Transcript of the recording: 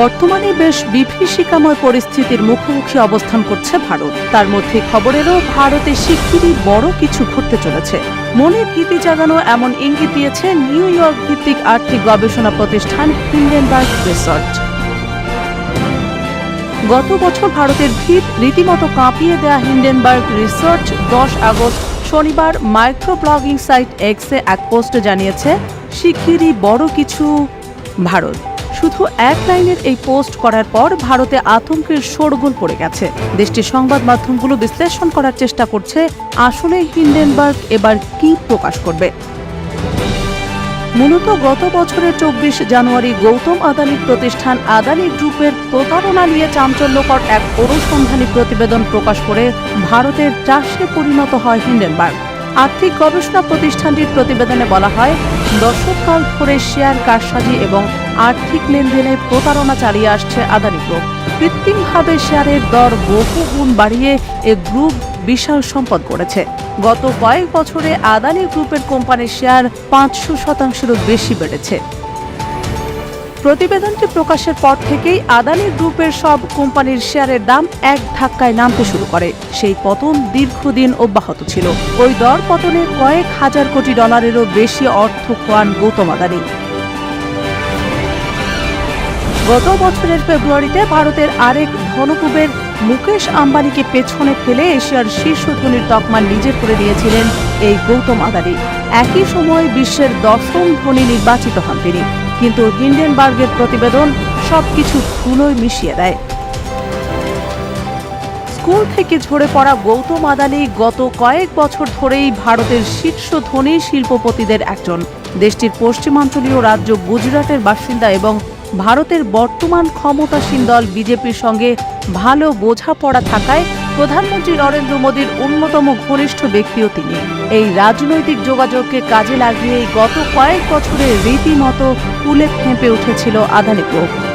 বর্তমানে বেশ বিভীষিকাময় পরিস্থিতির মুখোমুখি অবস্থান করছে ভারত। তার মধ্যে খবরেরও ভারতে শিগগিরই বড় কিছু ঘটতে চলেছে। মনের ভীতি জাগানো এমন ইঙ্গিত দিয়েছে নিউ ইয়র্ক ভিত্তিক আর্থিক গবেষণা প্রতিষ্ঠান হিন্ডেনবার্গ রিসার্চ। গত বছর ভারতের ভিত রীতিমতো কাঁপিয়ে দেয়া হিন্ডেনবার্গ রিসার্চ দশ আগস্ট শনিবার মাইক্রো ব্লগিং সাইট এক্সে এক পোস্টে জানিয়েছে, শিগগিরই বড় কিছু ভারত। শুধু এক লাইনের এই পোস্ট করার পর ভারতে আতঙ্কের শোরগোল পড়ে গেছে। দেশটির সংবাদ মাধ্যমগুলো বিশ্লেষণ করার চেষ্টা করছে আসলে হিন্ডেনবার্গ এবার কি প্রকাশ করবে। মূলত গত বছরের চব্বিশ জানুয়ারি গৌতম আদানির প্রতিষ্ঠান আদানি গ্রুপের প্রতারণা নিয়ে চাঞ্চল্যকর এক অনুসন্ধানী প্রতিবেদন প্রকাশ করে ভারতের চাষে পরিণত হয় হিন্ডেনবার্গ। আর্থিক গবেষণা প্রতিষ্ঠানটির প্রতিবেদনে বলা হয়, দশককাল ধরে শেয়ার কারসাজি এবং আর্থিক লেনদেনে প্রতারণা চালিয়ে আসছে আদানি গ্রুপ। কৃত্রিমভাবে শেয়ারের দর বহু গুণ বাড়িয়ে এ গ্রুপ বিশাল সম্পদ করেছে গত কয়েক বছরে আদানি গ্রুপের কোম্পানির শেয়ার পাঁচশো শতাংশেরও বেশি বেড়েছে। প্রতিবেদনটি প্রকাশের পর থেকেই আদানি গ্রুপের সব কোম্পানির শেয়ারের দাম এক ধাক্কায় নামতে শুরু করে। সেই পতন দীর্ঘদিন অব্যাহত ছিল। ওই দর পতনে কয়েক হাজার কোটি ডলারেরও বেশি অর্থ খোয়ান গৌতম আদানি। গত বছরের ফেব্রুয়ারিতে ভারতের আরেক ধনকুবের মুকেশ আম্বানিকে পেছনে ফেলে এশিয়ার শীর্ষ ধনীর তকমা নিজের করে নিয়েছিলেন এই গৌতম আদানি। একই সময় বিশ্বের দশম ধনী নির্বাচিত হন তিনি। কিন্তু হিন্ডেনবার্গের প্রতিবেদন সবকিছু ধুলোয় মিশিয়ে দেয়। স্কুল থেকে ঝরে পড়া গৌতম আদানি গত কয়েক বছর ধরেই ভারতের শীর্ষ ধনী শিল্পপতিদের একজন। দেশটির পশ্চিমাঞ্চলীয় রাজ্য গুজরাটের বাসিন্দা এবং ভারতের বর্তমান ক্ষমতাসীন দল বিজেপির সঙ্গে ভালো বোঝাপড়া থাকায় প্রধানমন্ত্রী নরেন্দ্র মোদীর অন্যতম ঘনিষ্ঠ ব্যক্তিও তিনি। এই রাজনৈতিক যোগাযোগকে কাজে লাগিয়ে গত কয়েক বছরে রীতিমতো কুলে ফেঁপে উঠেছিল আদানি গ্রুপ।